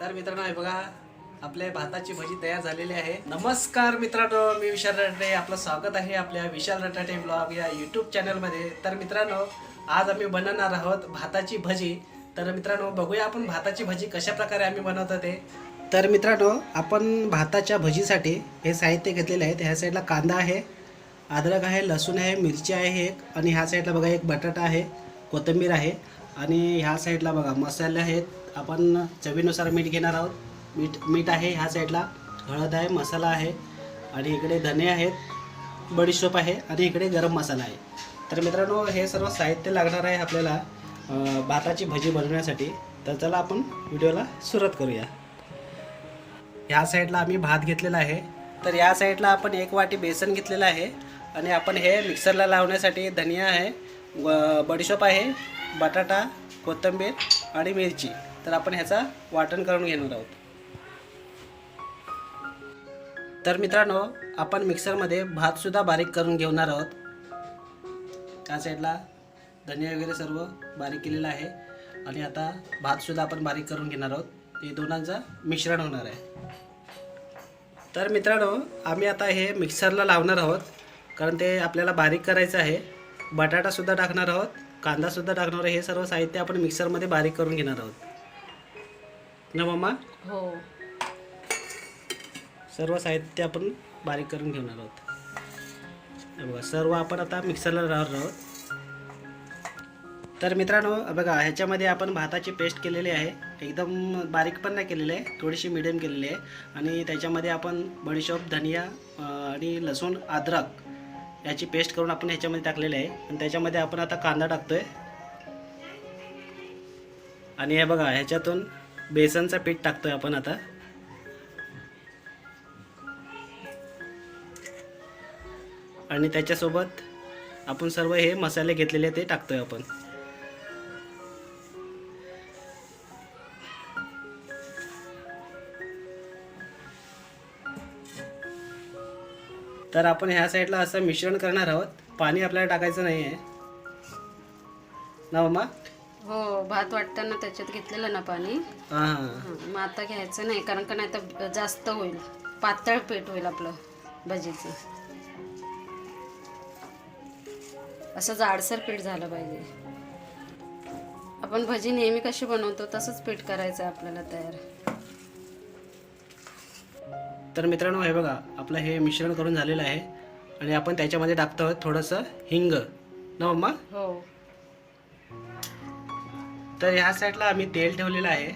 तर मित्रांनो हे बघा आपल्या भाताची भजी तयार झालेली आहे. नमस्कार मित्रांनो मी विशाल रटाटे आपलं स्वागत आहे आपल्या विशाल रटाटे ब्लॉग या यूट्यूब चॅनलमध्ये तर मित्रांनो आज आम्ही बनवणार आहोत भाताची भजी. तर मित्रांनो बघूया आपण भाताची भजी कशा प्रकारे आम्ही बनवतो ते. तर मित्रांनो आपण भाताच्या भजीसाठी हे साहित्य घेतलेले आहे. ह्या साईडला कांदा आहे अद्रक आहे लसूण आहे मिरची आहे एक. आणि ह्या साईडला बघा एक बटाटा आहे कोथिंबीर आहे. आणि ह्या साईडला बघा मसाले आहेत आपण चवीनुसार मीठ घेणार आहोत. मीठ मीठ आहे ह्या साईडला हळद आहे मसाला आहे. आणि इकडे धने आहेत. बडीशोप आहे आणि इकडे गरम मसाला आहे. तर मित्रांनो हे सर्व साहित्य लागणार आहे आपल्याला भाताची भजी बनवण्यासाठी. तर चला आपण व्हिडिओला सुरुवात करूया. ह्या साईडला आम्ही भात घेतलेला आहे. तर या साईडला आपण एक वाटी बेसन घेतलेलं आहे. आणि आपण हे मिक्सरला लावण्यासाठी धनिया आहे व- बडीशोप आहे बटाटा कोथिंबीर आणि मिरची. तर आपण ह्याचा वाटण करून घेणार आहोत. तर मित्रांनो आपण मिक्सरमध्ये भातसुद्धा बारीक करून घेणार आहोत. त्या साईडला धनिया वगैरे सर्व बारीक केलेलं आहे. आणि आता भातसुद्धा आपण बारीक करून घेणार आहोत. हे दोनांचं मिश्रण होणार आहे. तर मित्रांनो आम्ही आता हे मिक्सरला लावणार आहोत. कारण ते आपल्याला बारीक करायचं आहे. बटाटासुद्धा टाकणार आहोत. कांदासुद्धा टाकणार आहे हे सर्व साहित्य आपण मिक्सरमध्ये बारीक करून घेणार आहोत. ना मम्मा हो. सर्व साहित्य आपण बारीक करून घेणार आहोत. हे बघा सर्व आपण आता मिक्सरला लावणार आहोत. तर मित्रांनो बघा ह्याच्यामध्ये आपण भाताची पेस्ट केलेली आहे. एकदम बारीक पण नाही केलेली आहे थोडीशी मिडियम केलेली आहे. आणि त्याच्यामध्ये आपण बडीशोप धनिया आणि लसूण अद्रक याची पेस्ट करून आपण ह्याच्यामध्ये टाकलेली आहे. आणि त्याच्यामध्ये आपण आता कांदा टाकतोय. आणि हे बघा ह्याच्यातून बेसनचं पीठ टाकतोय आपण आता. आणि त्याच्यासोबत आपण सर्व हे मसाले घेतलेले ते टाकतोय आपण. तर आपण ह्या साईडला असं मिश्रण करणार आहोत. पाणी आपल्याला टाकायचं नाही आहे ना मम्मा हो भात वाटताना त्याच्यात घेतलेलं ना पाणी. हां. हां हं, मग आता घ्यायचं नाही कारण का नाही तर जास्त होईल. पातळ पेट होईल आपलं भजीचं. असं जाडसर पीठ झालं पाहिजे. आपण भजी नेहमी कशी बनवतो तसंच पीठ करायचं आहे आपल्याला तयार. तर मित्रांनो हे बघा आपलं हे मिश्रण करून झालेलं आहे. आणि आपण त्याच्यामध्ये टाकतो आहोत थोडंसं हिंग. ना मम्मा हो. तर ह्या साईडला आम्ही तेल ठेवलेलं आहे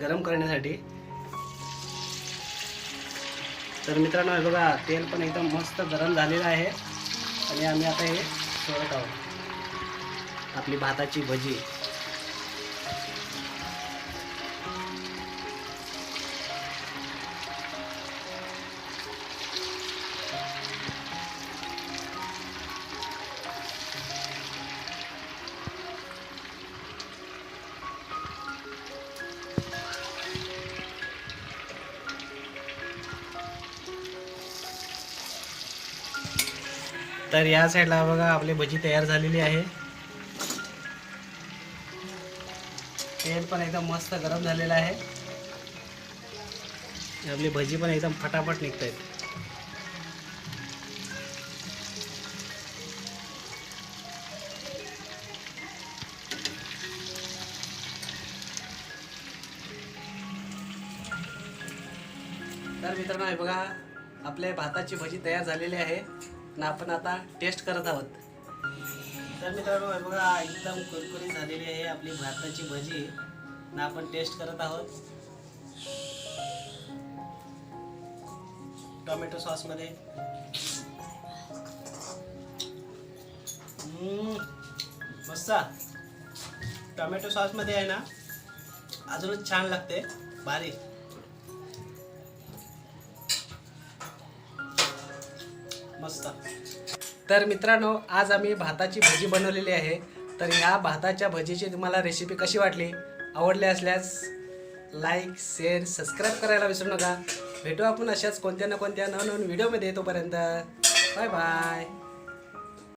गरम करण्यासाठी. तर मित्रांनो हे बघा तेल पण एकदम मस्त गरम झालेलं आहे. आणि आम्ही आता हे सोडत आहोत. आपली भाताची भजी. तर या साईडला बघा आपली भजी तयार झालेली आहे. तेल पण एकदम मस्त गरम झालेलं आहे. आपली भजी पण एकदम फटाफट निघत आहेत तर मित्रांनो हे बघा आपल्या भाताची भजी तयार झालेली आहे. आणि आपण आता टेस्ट करत आहोत. तर मित्रांनो हे बघा एकदम कुरकुरी झालेली आहे आपली भाताची भजी. ना आपण टेस्ट करत आहोत. टोमॅटो सॉसमध्ये. मस्त. टोमॅटो सॉसमध्ये आहे ना अजूनच छान लागते. भारी. मस्त. तर मित्रांनो आज आम्ही भाताची भजी बनवलेली आहे. तर ह्या भाताच्या भजीची तुम्हाला रेसिपी कशी वाटली? आवडली असल्यास लाईक शेअर सबस्क्राईब करायला विसरू नका. भेटू आपण अशाच कोणत्या ना कोणत्या नवनवीन व्हिडिओमध्ये तोपर्यंत. Bye bye